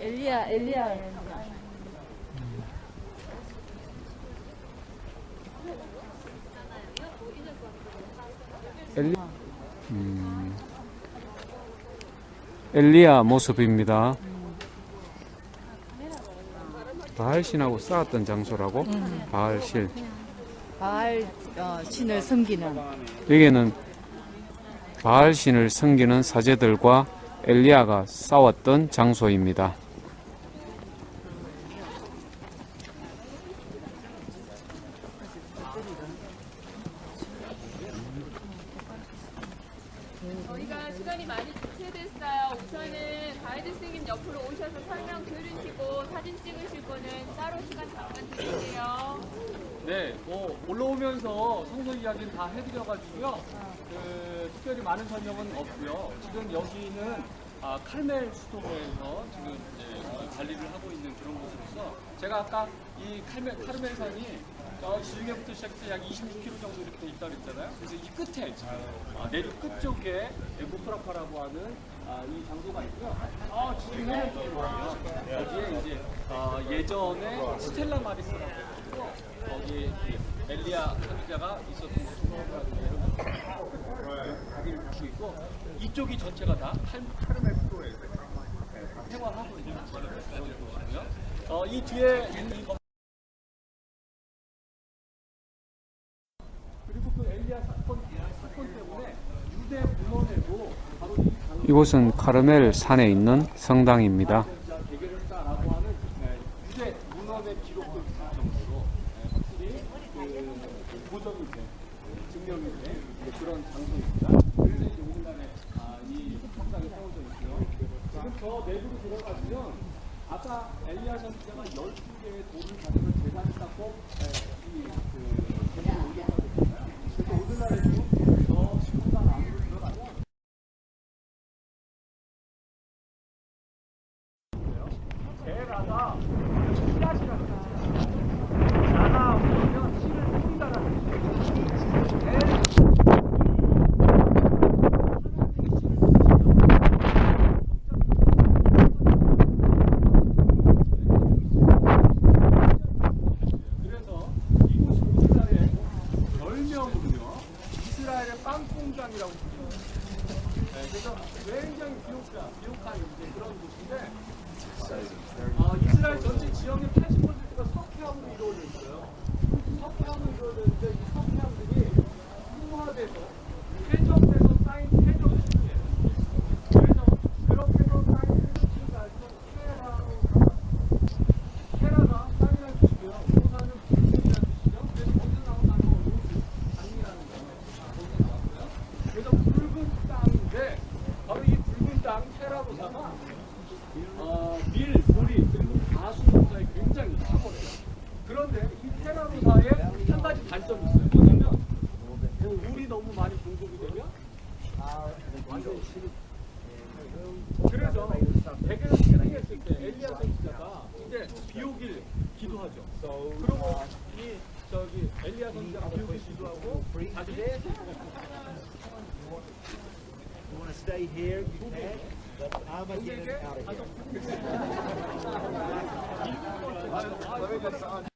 엘리야 엘리야 엘리, 음, 엘리야 모습입니다. 바알 신하고 싸웠던 장소라고? 바알실. 바알 어, 신을 섬기는 여기에는 바알신을 섬기는 사제들과 엘리야가 싸웠던 장소입니다. 저희가 시간이 많이 지체됐어요. 우선은 가이드 선생님 옆으로 오셔서 설명 들으시고 사진 찍으실 분은 따로 시간 잠깐 드릴게요. 네, 뭐 올라오면서 성서 이야기는 다 해드려가지고요. 그 특별히 많은 설명은 없고요. 지금 여기는 아, 칼멜 수도에서 지금 이제 어, 관리를 하고 있는 그런 곳으로서 제가 아까 이 칼멜 카르멜산이 저 지중해부터 시작해서 약 26km 정도 이렇게 돼 있다 그랬잖아요. 그래서 이 끝에 지금 아, 내륙 끝 쪽에 무프라파라고 하는 아, 이 장소가 있고요. 아, 지중해 쪽으로 가면 여기에 이제 아, 예전에 스텔라 마리스라고 거기 엘리야 선지자가 있었던 가기를 갖고 있고 이쪽이 전체가 다 칼- 카르멜 수도에서 생활하고 있는 곳이고요. 어, 이 뒤에 있는 이 건- 그리고 그 엘리야 사건 사건 때문에 유대 문헌에도 바로 이 장- 이곳은 카르멜 산에 있는 성당입니다. 자, 대결했다라고 하는 네, 유대 문헌의 기록도 있을 정도로 네, 확실히 그 보정 이 돼, 그 증명이 돼 이제 그런 장소입니다. 그래서 이제 오늘날에 아, 이 성당이 세워져 있고요. 지금 저 내부로 들어가시면 아까 엘리야 선지자가 12개의 돌을 가지고 재단을 쌓고 네, 이그 재단을 올렸다고 했잖아요. 그래서 오늘날에도 저 성당 안으로 들어가면 제라가 씨앗이라는 뜻이에요. 자라 오면 씨를 뿌리다라는 뜻이에요. 그래서 이곳이 이스라엘의 별명으로요. 이스라엘의 빵 공장이라고 부르죠. 네, 그래서 굉장히 비옥자, 비옥한 이제 그런 곳인데 어, 이스라엘 전체 지역의 80%가 석회암으로 이루어져 있어요. 석회암으로 이루어져 있는데 이 석회암들이 풍화돼서 회적돼서 쌓인 회적층이에요. 그래서 그렇게 해서 쌓인 회적층을 가지고 테라로 가요. 테라가 땅이라는 뜻이고요. 우사는 붉은이라는 뜻이죠. 그래서 거기서 나온 단어가 로즈, 장미라는 거예요. 거기서 나왔고요. 그래서 붉은 땅인데 바로 이 붉은 땅 테라로사가 어, 밀, 보리, 그리고 가수 농사에 굉장히 탁월해요. 그런데 이 테라로사에 한 가지 단점이 있어요. 뭐냐면 물이 너무 많이 공급이 되면 그래서 대개는 태닝했을 때 엘리야 선지자가 이제 비 오길 기도하죠. 그리고 이 저기 엘리야 선지자가 비 오길 기도하고 다시 You want to stay here, you can. But I'm going to get out of here.